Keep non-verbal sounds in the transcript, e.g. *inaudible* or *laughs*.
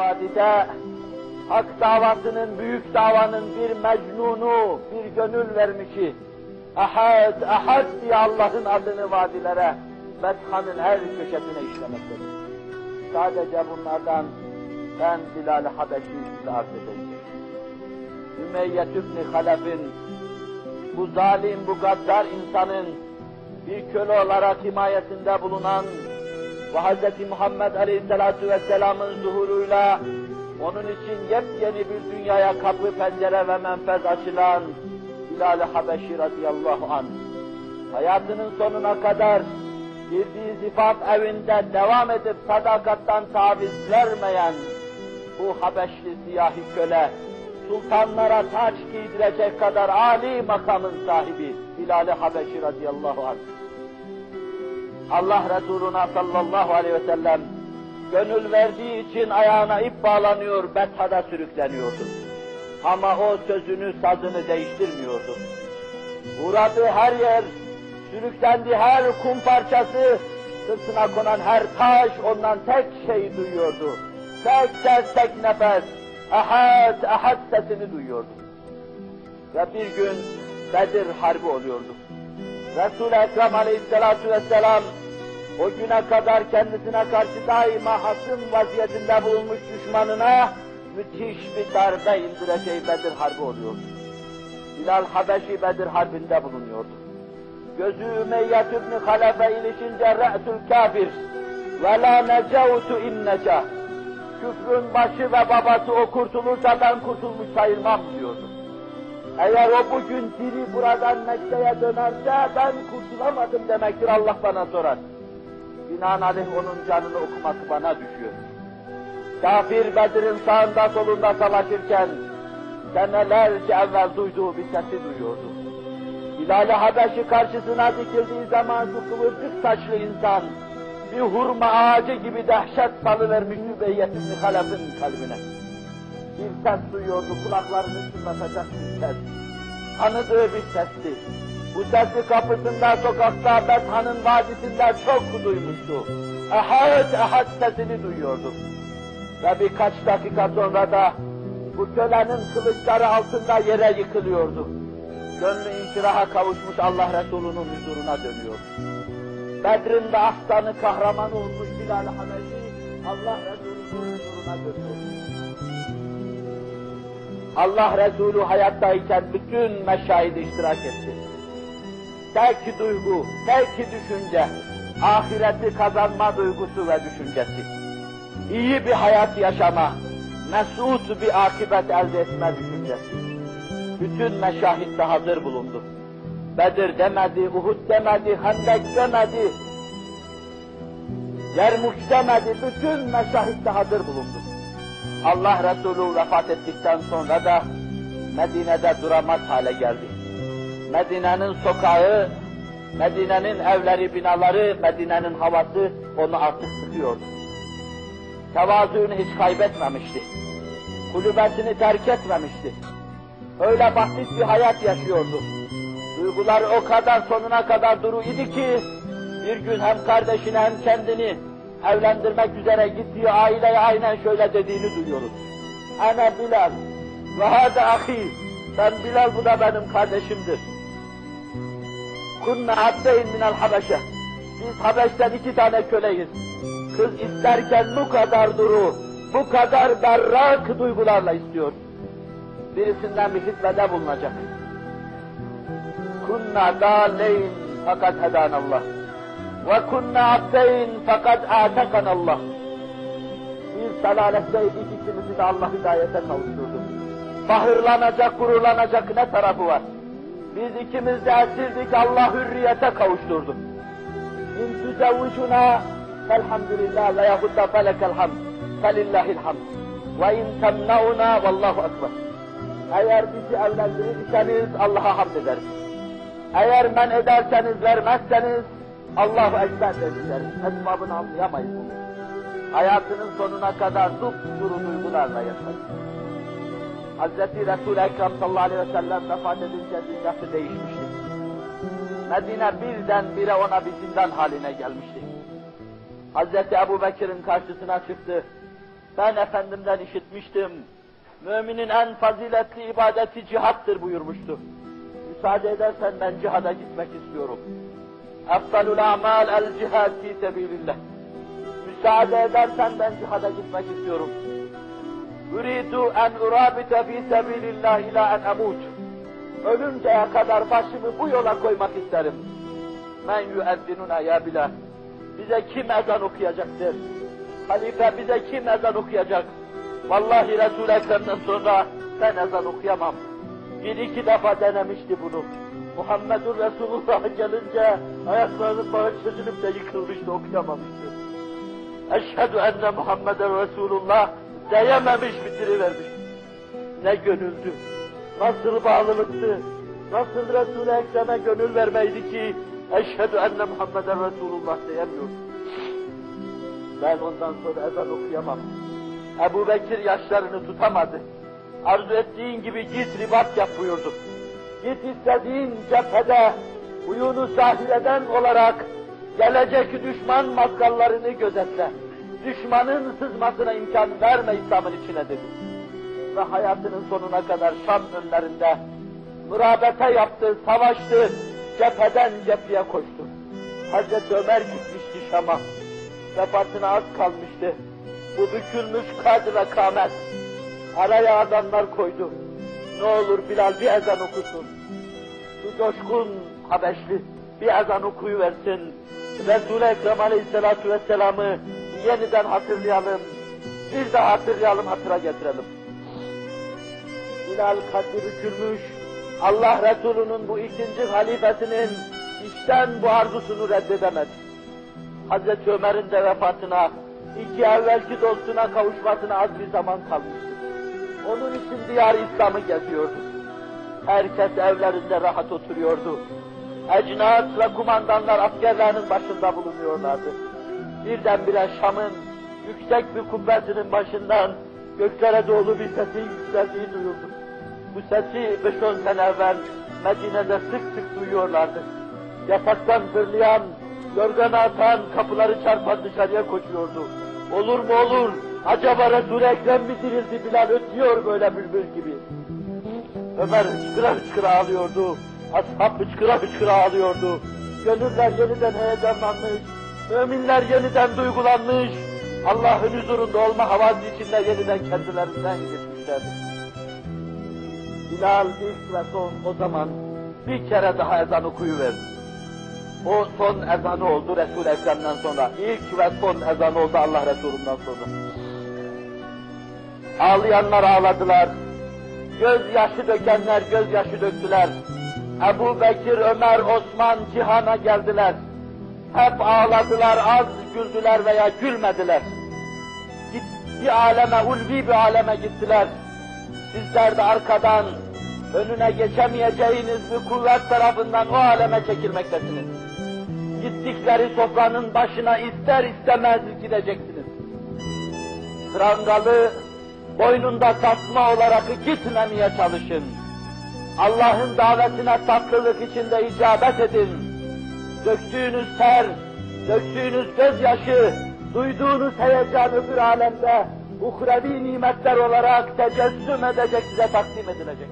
vadide hak davasının, büyük davanın bir mecnunu, bir gönül vermişi, ahad, ahad diye Allah'ın adını vadilere, Bethan'ın her köşesine işlemektedir. Sadece bunlardan ben Bilal-i Habeşi'yi size arz edeceğim. Ümeyye Tübni Halef'in, bu zalim, bu gaddar insanın bir köle olarak himayesinde bulunan ve Hz. Muhammed Aleyhisselatü Vesselam'ın zuhuruyla onun için yepyeni bir dünyaya kapı, pencere ve menfez açılan Bilal-i Habeşi radıyallahu anh. Hayatının sonuna kadar girdiği zifaf evinde devam edip sadakattan taviz vermeyen bu Habeşli siyahi köle, sultanlara taç giydirecek kadar âli makamın sahibi Bilal-i Habeşi radıyallahu anh. Allah Resuluna sallallahu aleyhi ve sellem gönül verdiği için ayağına ip bağlanıyor, bethada sürükleniyordu. Ama o sözünü, sazını değiştirmiyordu. Uğradığı her yer, sürüklendiği her kum parçası, sırtına konan her taş ondan tek şey duyuyordu. Tek ses, tek nefes, ahad, ahad sesini duyuyordu. Ve bir gün Bedir Harbi oluyordu. Resul-i Ekrem aleyhissalatu vesselam o güne kadar kendisine karşı daima hasım vaziyetinde bulunmuş düşmanına müthiş bir darbe indireceği Bedir Harbi oluyordu. Bilal Habeşi Bedir Harbi'nde bulunuyordu. Gözü Ümeyye ibn Halefe ilişince re'tul kafir ve la necevtu in neca. Küfrün başı ve babası o kurtulursa ben kurtulmuş sayılmam diyordu. Eğer o bugün diri buradan Mekke'ye dönerse ben kurtulamadım demektir Allah bana sorar. Binaenaleyh onun canını okuması bana düşüyor. Kafir Bedir'in sağında solunda savaşırken senelerce evvel duyduğu bir sesi duyuyordu. Bilal-i Habeşi karşısına dikildiği zaman şu kıvırcık saçlı insan bir hurma ağacı gibi dehşet salıvermiş Übeyyet İbni Halef'in kalbine. Bir ses duyuyordu, kulaklarını çınlatacak bir ses. Tanıdığı bir sesti. Bu sesi kapısında, sokakta, Bethan'ın vadisinde çok duymuştu. Ehad, ehad sesini duyuyordu. Ve birkaç dakika sonra da bu kölenin kılıçları altında yere yıkılıyordu. Gönlü inşiraha kavuşmuş Allah Resulü'nün huzuruna dönüyordu. Bedrin de aslanı kahraman olmuş Bilal Habeşi Allah Resulü'nün huzuruna dönüyordu. Allah Resulü hayattayken bütün meşahide iştirak etti. Tek duygu, tek düşünce, ahireti kazanma duygusu ve düşüncesi. İyi bir hayat yaşama, mesut bir akibet elde etme düşüncesi. Bütün meşahitte hazır bulundu. Bedir demedi, Uhud demedi, Hendek demedi, Yermuk demedi, bütün meşahitte hazır bulundu. Allah Resulü vefat ettikten sonra da Medine'de duramaz hale geldi. Medine'nin sokağı, Medine'nin evleri, binaları, Medine'nin havası onu artık sıkıyordu. Tevazuunu hiç kaybetmemişti. Kulübesini terk etmemişti. Öyle basit bir hayat yaşıyordu. Duygular o kadar sonuna kadar duru idi ki, bir gün hem kardeşini hem kendini evlendirmek üzere gittiği aileye aynen şöyle dediğini duyuyoruz. Ana Bilal ve hâde ahi. Ben Bilal bu da benim kardeşimdir. Kunna abdeyn minel Habeşe. Biz Habeş'ten iki tane köleyiz. Kız isterken bu kadar duru, bu kadar berrak duygularla istiyor. Birisinden bir hizmede bulunacak. Kunna dâleyn fakat hedanallah. Ve kunna abdeyn fakat Allah. Biz selaletteydik ikimizi de Allah hidayete kavuşturdu. Bahırlanacak, gururlanacak ne tarafı var? Biz ikimiz de esirdik, Allah hürriyete kavuşturdu. İn tüzevvicuna felhamdülillah ve yahut da felekel hamd. Felillahil hamd. Ve in temnauna vallahu ekber. Eğer bizi evlendirirseniz Allah'a hamd ederiz. Eğer men ederseniz, vermezseniz Allahu Ekber dediler. Esbabını anlayamayız. Hayatının sonuna kadar dupduru duygularla yaşadı. Hazreti Resul-i Ekrem sallallahu aleyhi ve sellem vefat edince dünyası değişmişti. Medine birden bire ona bir zindan haline gelmişti. Hazreti Ebu Bekir'in karşısına çıktı. Ben Efendimden işitmiştim. Müminin en faziletli ibadeti cihattır buyurmuştu. Müsaade edersen ben cihada gitmek istiyorum. Efdalul amal el cihad fi sebilillah. Müsaade edersen ben cihada gitmek istiyorum. Uridu en urabite fi sebilillah ila en emut. Ölünceye kadar başımı bu yola koymak isterim. Men yüeddinuna ya Bilal. Bize kim ezan okuyacaktır? Halife bize kim ezan okuyacak? Vallahi Resul-i sonra ben ezan okuyamam. Bir iki defa denemişti bunu. Muhammedur Resulullah *laughs* gelince ayaklarının bağı çözülüp de yıkılmıştı, okuyamamıştı. Eşhedü enne Muhammeden Resulullah diyememiş, bitirivermiş. Ne gönüldü, nasıl bağlılıktı, nasıl Resul-i Ekrem'e gönül vermeydi ki Eşhedü enne Muhammeden Resulullah diyemiyor. Ben ondan sonra ezan okuyamam. Ebu Bekir yaşlarını tutamadı. Arzu ettiğin gibi git ribat yap buyurdu. Git istediğin cephede uyunu sahileden olarak gelecek düşman maskallarını gözetle. Düşmanın sızmasına imkan verme İslam'ın içine dedi. Ve hayatının sonuna kadar Şam önlerinde mürabete yaptı, savaştı, cepheden cepheye koştu. Hazreti Ömer gitmişti Şam'a. Vefatına az kalmıştı. Bu bükülmüş kad ve kamet. Araya adamlar koydu. Ne olur Bilal bir ezan okusun. Şu coşkun Habeşli bir ezan okuyuversin. Resul-i Ekrem Aleyhisselatü Vesselam'ı yeniden hatırlayalım. Bir daha hatırlayalım, hatıra getirelim. Bilal kadri bükülmüş, Allah Resulü'nün bu ikinci halifesinin içten bu arzusunu reddedemedi. Hazreti Ömer'in de vefatına, iki evvelki dostuna kavuşmasına az bir zaman kalmıştı. Onun için diyar İslam'ı geziyordu. Herkes evlerinde rahat oturuyordu. Ecnat ve kumandanlar askerlerinin başında bulunuyorlardı. Birdenbire Şam'ın yüksek bir kubbesinin başından göklere doğru bir sesin yükseldiği duyuldu. Bu sesi 5-10 sene evvel Medine'de sık sık duyuyorlardı. Yataktan fırlayan, yorganı atan, kapıları çarpan dışarıya koşuyordu. Olur mu olur, acaba Resul-i Ekrem mi dirildi Bilal ötüyor böyle bülbül gibi. Ömer hıçkıra hıçkıra ağlıyordu, ashab hıçkıra hıçkıra ağlıyordu. Gönüller yeniden heyecanlanmış, müminler yeniden duygulanmış, Allah'ın huzurunda olma havası içinde yeniden kendilerinden geçmişlerdi. Bilal ilk ve son o zaman bir kere daha ezan okuyuverdi. O son ezanı oldu Resul-i Ekrem'den sonra. İlk ve son ezanı oldu Allah Resulü'nden sonra. Ağlayanlar ağladılar. Gözyaşı dökenler gözyaşı döktüler. Ebu Bekir, Ömer, Osman cihana geldiler. Hep ağladılar, az güldüler veya gülmediler. Bir aleme, ulvi bir aleme gittiler. Sizler de arkadan, önüne geçemeyeceğiniz bir kuvvet tarafından o aleme çekilmektesiniz. Gittikleri sofranın başına ister istemez gideceksiniz. Prangalı, boynunda tasma olarak gitmemeye çalışın. Allah'ın davetine tatlılık içinde icabet edin. Döktüğünüz ter, döktüğünüz gözyaşı, duyduğunuz heyecan öbür alemde uhrevi nimetler olarak tecessüm edecek, size takdim edilecek.